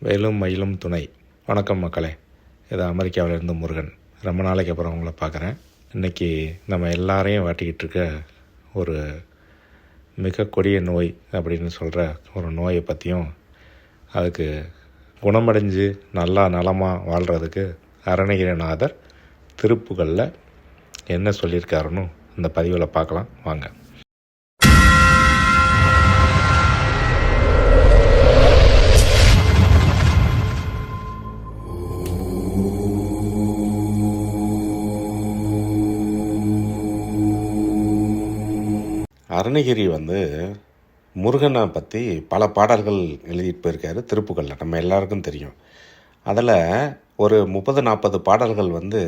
வேலும் மயிலும் துணை. வணக்கம் மக்களே. இது அமெரிக்காவிலேருந்து முருகன். ரொம்ப நாளைக்கு அப்புறம் உங்களை பார்க்குறேன். இன்றைக்கி நம்ம எல்லாரையும் வாட்டிக்கிட்டு இருக்க ஒரு மிக கொடிய நோய் அப்படின்னு சொல்கிற ஒரு நோயை பற்றியும் அதுக்கு குணமடைஞ்சு நல்லா நலமாக வாழ்கிறதுக்கு அருணகிரிநாதர் திருப்புகளில் என்ன சொல்லியிருக்காருன்னு இந்த பதிவில் பார்க்கலாம். வாங்க. அருணகிரி வந்து முருகனை பற்றி பல பாடல்கள் எழுதிட்டு போயிருக்காரு திருப்புகளில். நம்ம எல்லாருக்கும் தெரியும். அதில் ஒரு முப்பது நாற்பது பாடல்கள் வந்து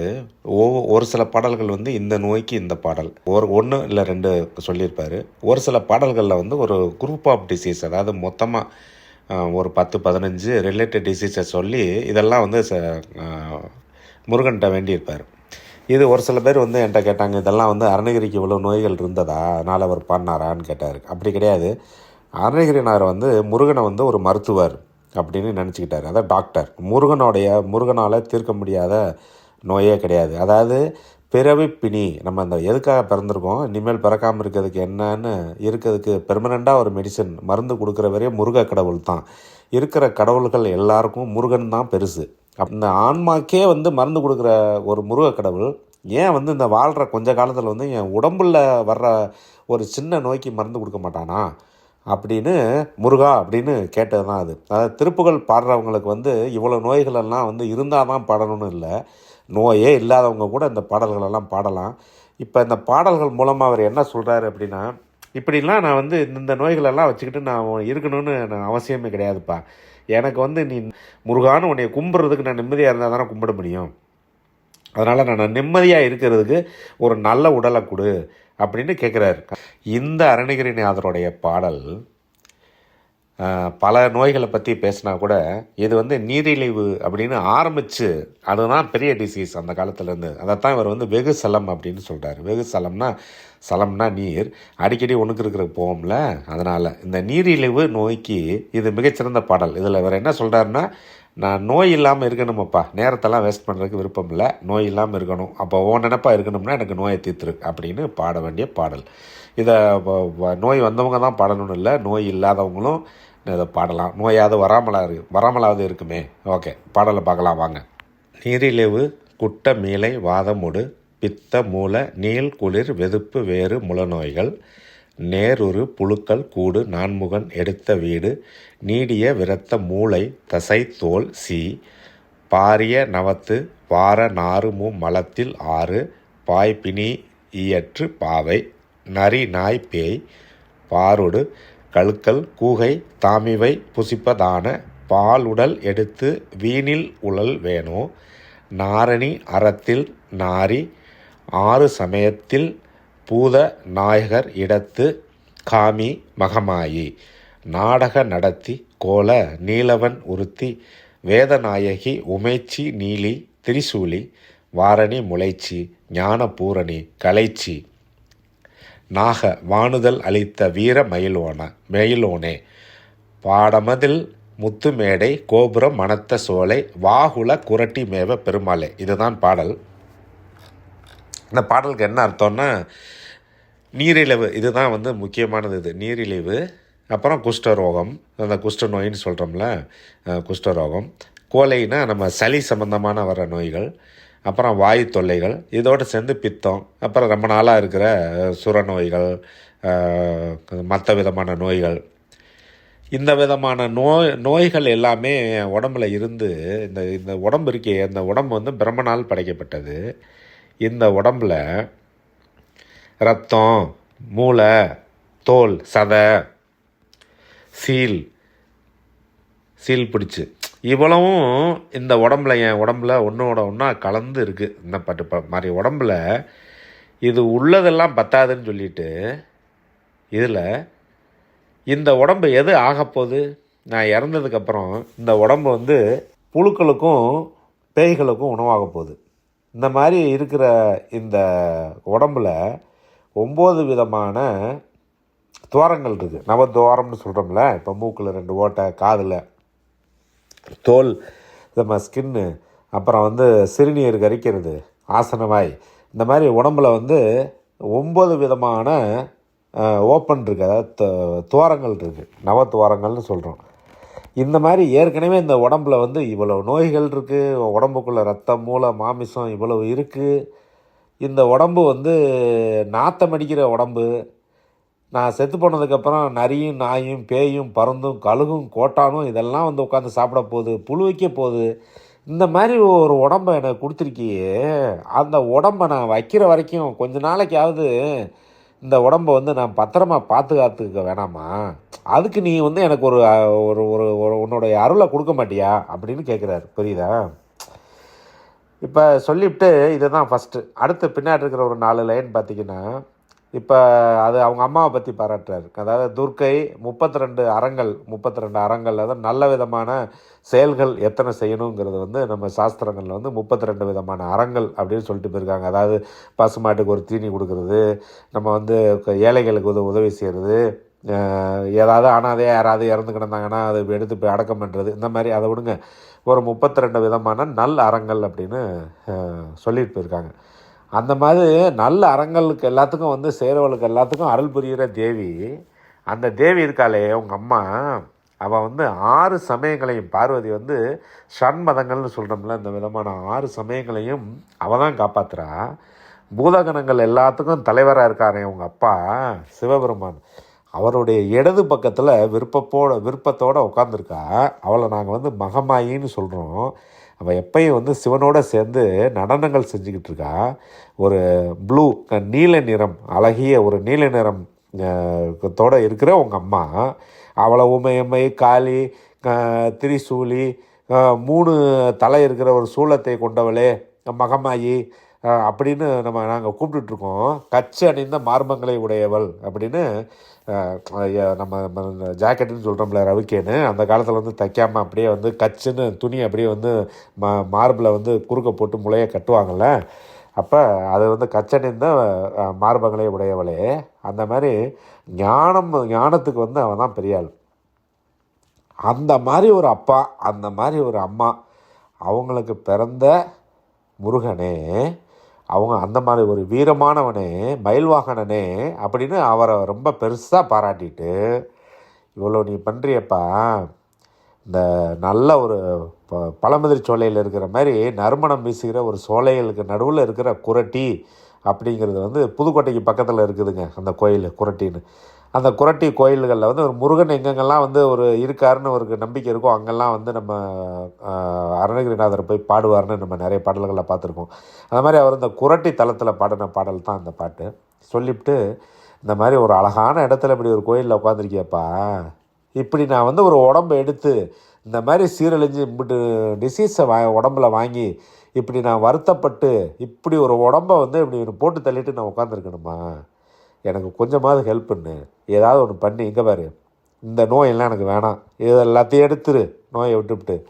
ஒவ்வொ ஒரு சில பாடல்கள் வந்து இந்த நோய்க்கு இந்த பாடல். ஒரு ஒன்று இல்லை ரெண்டு சொல்லியிருப்பார். ஒரு சில பாடல்களில் வந்து ஒரு குரூப் ஆஃப் டிசீஸ் அதாவது மொத்தமாக ஒரு பத்து பதினஞ்சு ரிலேட்டட் டிசீஸை சொல்லி இதெல்லாம் வந்து ச முருகன்கிட்ட வேண்டியிருப்பார். இது ஒரு சில பேர் வந்து என்கிட்ட கேட்டாங்க இதெல்லாம் வந்து அருணகிரிக்கு இவ்வளோ நோய்கள் இருந்ததா? அதனால் அவர் பண்ணாரான்னு கேட்டார். அப்படி கிடையாது. அருணகிரினார் வந்து முருகனை வந்து ஒரு மருத்துவர் அப்படின்னு நினச்சிக்கிட்டார். அதான் டாக்டர். முருகனுடைய முருகனால் தீர்க்க முடியாத நோயே கிடையாது. அதாவது பிறவி பிணி நம்ம இந்த எதுக்காக பிறந்திருக்கோம்? இனிமேல் பிறக்காமல் இருக்கிறதுக்கு என்னன்னு இருக்கிறதுக்கு பெர்மனெண்ட்டாக ஒரு மெடிசன் மருந்து கொடுக்குற வரையும் முருக கடவுள் தான் இருக்கிற கடவுள்கள் எல்லாருக்கும் முருகன் தான் பெருசு. அந்த இந்த ஆன்மாக்கே வந்து மருந்து கொடுக்குற ஒரு முருக கடவுள் ஏன் வந்து இந்த வாழ்கிற கொஞ்ச காலத்தில் வந்து என் உடம்புல வர்ற ஒரு சின்ன நோய்க்கு மருந்து கொடுக்க மாட்டானா? அப்படின்னு முருகா அப்படின்னு கேட்டது தான் அது. அதாவது திருப்புகள் பாடுறவங்களுக்கு வந்து இவ்வளோ நோய்களெல்லாம் வந்து இருந்தால் தான் பாடணும்னு இல்லை. நோயே இல்லாதவங்க கூட இந்த பாடல்களெல்லாம் பாடலாம். இப்போ இந்த பாடல்கள் மூலமாக அவர் என்ன சொல்கிறாரு அப்படின்னா இப்படிலாம் நான் வந்து இந்த நோய்களெல்லாம் வச்சுக்கிட்டு நான் இருக்கணும்னு நான் அவசியமே கிடையாதுப்பா. எனக்கு வந்து நீ முருகான்னு உன்னை கும்பிட்றதுக்கு நான் நிம்மதியாக இருந்தால் தானே கும்பிட முடியும். அதனால் நான் நிம்மதியாக இருக்கிறதுக்கு ஒரு நல்ல உடலை கொடு அப்படின்னு கேட்குறாரு இந்த அருணகிரிநாதருடைய பாடல் பல நோய்களை பற்றி பேசினா கூட இது வந்து நீரிழிவு அப்படின்னு ஆரம்பித்து அதுதான் பெரிய டிசீஸ் அந்த காலத்துலேருந்து அதைத்தான் இவர் வந்து வெகு சலம் அப்படின்னு சொல்கிறார் வெகு சலம்னா சலம்னா நீர். அடிக்கடி ஒன்றுக்கு இருக்கிற போவோம்ல அதனால் இந்த நீரிழிவு நோய்க்கு இது மிகச்சிறந்த பாடல். இதில் இவர் என்ன சொல்கிறாருன்னா நான் நோய் இல்லாமல் இருக்கணுமப்பா. நேரத்தெல்லாம் வேஸ்ட் பண்ணுறதுக்கு விருப்பம் இல்லை. நோய் இல்லாமல் இருக்கணும். அப்போ ஓ நினப்பாக இருக்கணும்னா எனக்கு நோயை தீர்த்துரு அப்படின்னு பாட வேண்டிய பாடல். இதை வ- நோய் வந்தவங்க தான் பாடணும்னு இல்லை. நோய் இல்லாதவங்களும் இதை பாடலாம். நோயாவது வராமலா இருக்கு வராமலாவது இருக்குமே. ஓகே பாடலை பார்க்கலாம் வாங்க. நீரிழிவு குட்ட மீளை வாதமுடு பித்த மூல நீள் குளிர் வெதுப்பு வேறு முளநோய்கள் நேருரு புழுக்கள் கூடு நான்முகன் எடுத்த வீடு நீடிய விரத்த மூளை தசை தோல் சி பாரிய நவத்து வார நாறுமு மலத்தில் ஆறு பாய்பினி இயற்று பாவை நரி நாய் பேய் பாருடு கழுக்கல் கூகை தாமிவை புசிப்பதான பாலுடல் எடுத்து வீணில் உழல் வேணோ நாரணி அறத்தில் நாரி ஆறு சமயத்தில் பூத நாயகர் இடத்து காமி மகமாயி. நாடக நடத்தி கோல நீலவன் உறுத்தி வேதநாயகி உமைச்சி நீலி திரிசூலி வாரணி முளைச்சி ஞானபூரணி கலைச்சி. நாக வானுதல் அளித்த வீர மயிலோன மயிலோனே. பாடமதில் முத்துமேடை கோபுரம் மணத்த சோலை வாகுல குரட்டி மேவ பெருமாளே. இதுதான் பாடல். இந்த பாடலுக்கு என்ன அர்த்தம்னா நீரிழிவு இதுதான் வந்து முக்கியமானது இது. நீரிழிவு அப்புறம் குஷ்டரோகம் அந்த குஷ்ட நோயின்னு சொல்கிறோம்ல குஷ்டரோகம். கோலைனா நம்ம சளி சம்பந்தமான வர நோய்கள் அப்புறம் வாயு தொல்லைகள் இதோடு சேர்ந்து பித்தம் அப்புறம் ரொம்ப நாளாக இருக்கிற சுர நோய்கள் மற்ற விதமான நோய்கள். இந்த விதமான நோய் நோய்கள் எல்லாமே உடம்புல இருந்து இந்த இந்த உடம்பு இருக்கே இந்த உடம்பு வந்து பிரம்மனால் படைக்கப்பட்டது. இந்த உடம்புல ரத்தம் மூளை தோல் சதை சீல் சீல் பிடிச்சி. இவ்வளவும் இந்த உடம்புல என் உடம்புல ஒன்றோட ஒன்றா கலந்து இருக்குது இந்த பட்டு ப மாதிரி உடம்புல இது உள்ளதெல்லாம் பத்தாதுன்னு சொல்லிட்டு இதில் இந்த உடம்பு எது ஆகப்போகுது நான் இறந்ததுக்கப்புறம் இந்த உடம்பு வந்து புழுக்களுக்கும் பேய்களுக்கும் உணவாக போகுது. இந்த மாதிரி இருக்கிற இந்த உடம்புல ஒம்பது விதமான துவாரங்கள் இருக்குது நவத்துவாரம்னு சொல்கிறோம்ல இப்போ மூக்கில் ரெண்டு ஓட்டை காதில் தோல் நம்ம ஸ்கின்னு அப்புறம் வந்து சிறுநீர் கரிக்கிறது ஆசனவாய். இந்த மாதிரி உடம்புல வந்து ஒம்பது விதமான ஓப்பன் இருக்குது அதாவது துவாரங்கள் இருக்குது நவ துவாரங்கள்னு சொல்கிறோம் இந்த மாதிரி ஏற்கனவே இந்த உடம்புல வந்து இவ்வளோ நோய்கள் இருக்குது உடம்புக்குள்ளே ரத்தம் மூளை மாமிசம் இவ்வளவு இருக்குது இந்த உடம்பு வந்து நாத்தம் அடிக்கிற உடம்பு. நான் செத்து போனதுக்கப்புறம் நரியும் நாயும் பேயும் பறந்தும் கழுகும் கோட்டானும் இதெல்லாம் வந்து உட்காந்து சாப்பிட போகுது புழு வைக்க போகுது. இந்த மாதிரி ஒரு உடம்பை எனக்கு கொடுத்துருக்கியே. அந்த உடம்பை நான் வைக்கிற வரைக்கும் கொஞ்ச நாளைக்காவது இந்த உடம்பை வந்து நான் பத்திரமா பாதுகாத்துக்க வேணாமா? அதுக்கு நீ வந்து எனக்கு ஒரு ஒரு ஒரு ஒரு உன்னுடைய அருளை கொடுக்க மாட்டியா? அப்படின்னு கேட்குறாரு புரியுதா? இப்போ சொல்லிவிட்டு இதுதான் ஃபஸ்ட்டு அடுத்து பின்னாடி இருக்கிற ஒரு நாலு லைன் பார்த்தீங்கன்னா இப்போ அது அவங்க அம்மாவை பற்றி பாராட்டுறாரு. அதாவது துர்க்கை முப்பத்தி ரெண்டு அறங்கள் முப்பத்தி ரெண்டு அறங்கள் அதாவது நல்ல விதமான செயல்கள் எத்தனை செய்யணுங்கிறது வந்து நம்ம சாஸ்திரங்களில் வந்து முப்பத்தி ரெண்டு விதமான அறங்கள் அப்படின்னு சொல்லிட்டு போயிருக்காங்க. அதாவது பசுமாட்டுக்கு ஒரு தீனி கொடுக்கறது நம்ம வந்து ஏழைகளுக்கு உதவி உதவி செய்கிறது ஏதாவது அனாதே யாராவது இறந்து கிடந்தாங்கன்னா அதை எடுத்து போய் அடக்கம் பண்ணுறது இந்த மாதிரி அதை விடுங்க. ஒரு முப்பத்தி ரெண்டு விதமான நல் அறங்கள் அப்படின்னு சொல்லிட்டு போயிருக்காங்க. அந்த மாதிரி நல்ல அறங்களுக்கு எல்லாத்துக்கும் வந்து சேரவளுக்கு எல்லாத்துக்கும் அருள் புரிகிற தேவி அந்த தேவி இருக்காளே உங்கள் அம்மா அவள் வந்து ஆறு சமயங்களையும் பார்வதி வந்து ஷண்மதங்கள்னு சொல்கிறோம்ல இந்த விதமான ஆறு சமயங்களையும் அவள் தான் காப்பாத்துறா. பூதகணங்கள் எல்லாத்துக்கும் தலைவராக இருக்காரே உங்கள் அப்பா சிவபெருமான். அவருடைய இடது பக்கத்தில் விருப்பப்போட விருப்பத்தோடு உட்காந்துருக்கா அவளை நாங்கள் வந்து மகமாயின்னு சொல்கிறோம் அவள் எப்பயும் வந்து சிவனோட சேர்ந்து நடனங்கள் செஞ்சுக்கிட்டு இருக்கா. ஒரு ப்ளூ நீல நிறம் அழகிய ஒரு நீல நிறம் தோட இருக்கிற உங்கள் அம்மா அவளை உமையம்மை காளி திரிசூலி மூணு தலை இருக்கிற ஒரு சூலத்தை கொண்டவளே மகமாயி அப்படின்னு நம்ம நாங்கள் கூப்பிட்டுட்ருக்கோம் கச்சு அணிந்த மார்பங்களை உடையவள் அப்படின்னு நம்ம நம்ம ஜாக்கெட்டுன்னு சொல்கிறோம்ல ரவிக்கேன்னு அந்த காலத்தில் வந்து தைக்காமல் அப்படியே வந்து கச்சுன்னு துணி அப்படியே வந்து மா மார்பில் வந்து குறுக்க போட்டு முளைய கட்டுவாங்கள்ல அப்போ அது வந்து கச்சணிந்த தான் மார்பங்களே உடையவளே. அந்த மாதிரி ஞானம் ஞானத்துக்கு வந்து அவன் தான் பெரிய ஆள். அந்த மாதிரி ஒரு அப்பா அந்த மாதிரி ஒரு அம்மா அவங்களுக்கு பிறந்த முருகனே அவங்க அந்த மாதிரி ஒரு வீரமானவனே மயில்வாகனனே அப்படின்னு அவரை ரொம்ப பெருசாக பாராட்டிட்டு இவ்வளோ நீ பண்ணுறியப்பா இந்த நல்ல ஒரு ப பழமுதிர் சோலையில் இருக்கிற மாதிரி நறுமணம் வீசுகிற ஒரு சோலைகளுக்கு நடுவில் இருக்கிற குரட்டி அப்படிங்கிறது வந்து புதுக்கோட்டைக்கு பக்கத்தில் இருக்குதுங்க அந்த கோயில் குரட்டின்னு. அந்த குரட்டி கோயில்களில் வந்து ஒரு முருகன் எங்கெங்கெல்லாம் வந்து ஒரு இருக்காருன்னு ஒரு நம்பிக்கை இருக்கோ அங்கெல்லாம் வந்து நம்ம அருணகிரிநாதர் போய் பாடுவார்னு நம்ம நிறைய பாடல்களில் பார்த்துருக்கோம். அந்த மாதிரி அவர் இந்த குரட்டி தலத்தில் பாடின பாடல் தான் அந்த பாட்டு. சொல்லிவிட்டு இந்த மாதிரி ஒரு அழகான இடத்துல இப்படி ஒரு கோயிலில் உட்காந்துருக்கியப்பா இப்படி நான் வந்து ஒரு உடம்பை எடுத்து இந்த மாதிரி சீரழிஞ்சு இப்படி டிசீஸை வா உடம்புல வாங்கி இப்படி நான் வருத்தப்பட்டு இப்படி ஒரு உடம்பை வந்து இப்படி ஒரு போட்டு தள்ளிட்டு நான் உட்காந்துருக்கணுமா எனக்கு கொஞ்சமாவது ஹெல்ப் பண்ணு. ஏதாவது ஒன்று பண்ணி. இங்கே பாரு. இந்த நோயெல்லாம் எனக்கு வேணாம். இது எல்லாத்தையும் எடுத்துரு. நோயை விட்டுவிட்டு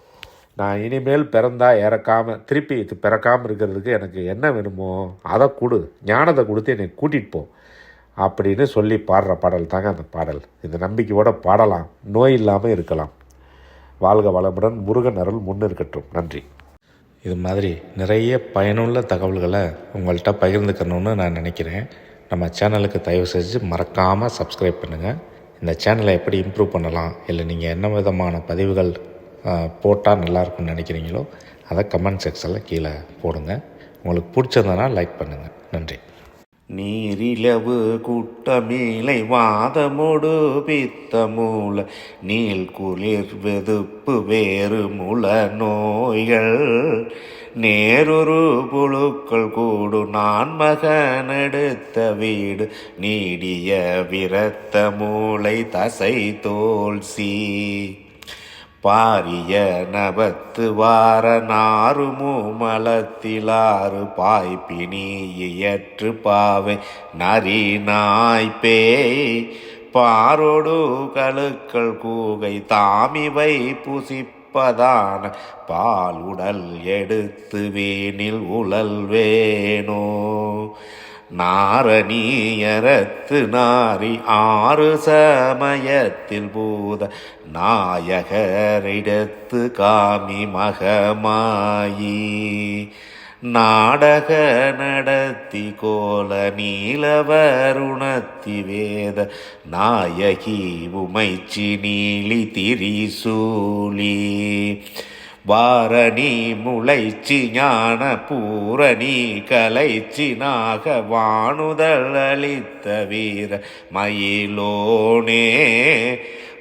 நான் இனிமேல் பிறந்தா இறக்காமல் திருப்பி இது பிறக்காமல் இருக்கிறதுக்கு எனக்கு என்ன வேணுமோ அதை கொடு. ஞானத்தை கொடுத்து என்னை கூட்டிகிட்டு போ. அப்படின்னு சொல்லி பாடுற பாடல் தாங்க அந்த பாடல். இந்த நம்பிக்கையோட பாடலாம். நோய் இல்லாமல் இருக்கலாம். வாழ்க வளமுடன். முருகன் அருள் முன்னிருக்கட்டும் நன்றி. இது மாதிரி நிறைய பயனுள்ள தகவல்களை உங்கள்கிட்ட பகிர்ந்துக்கணும்னு நான் நினைக்கிறேன். நம்ம சேனலுக்கு தயவு செஞ்சு மறக்காமல் சப்ஸ்கிரைப் பண்ணுங்கள் இந்த சேனலை எப்படி இம்ப்ரூவ் பண்ணலாம் இல்லை நீங்கள் என்ன விதமான பதிவுகள் போட்டால் நல்லாயிருக்கும்னு நினைக்கிறீங்களோ அதை கமெண்ட் செக்ஷனில் கீழே போடுங்க. உங்களுக்கு பிடிச்சிருந்தனா லைக் பண்ணுங்கள் நன்றி. நீரிலவு கூட்டமீலை வாதமொடு பித்தமூல நீல் குளிர் வெதுப்பு வேறு முல நோய்கள். நேருரு புழுக்கள் கூடு. நான் மகனெடுத்த வீடு நீடிய விரத்த மூளை தசை தோல் சீ. பாரிய நபத்து வார நாறு மூமலத்திலாறு பாய்ப்பினி இயற்று பாவை நரி நாய்ப்பேய் பாரோடு கழுக்கள் கூகை தாமிவை புசிப்பதான பால் உடல் எடுத்து வீணில் உழல் வேணோ நாரணீயரத்து நாரி ஆறு சமயத்தில் பூத நாயகரிடத்து காமி மகமாயி. நாடக நடத்தி கோல நீலவருணத்தி வேத நாயகி உமைச்சி நீலி திரிசூலி. வாரணி முளைச்சி ஞான பூரணி கலைச்சி நாக வானுதல் அளித்த வீர மயிலோனே.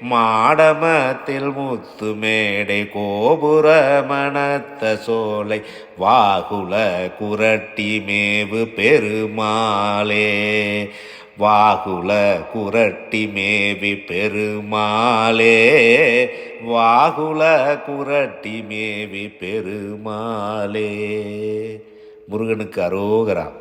மாடமத்தில் முத்து மேடை கோபுர மணத்த சோலை வாகுல குரட்டி மேவு பெருமாளே. வாகுல குரட்டி மேவி பெருமாளே. வாகுல குரட்டி மேவி பெருமாளே. முருகனுக்கு அரோகரா.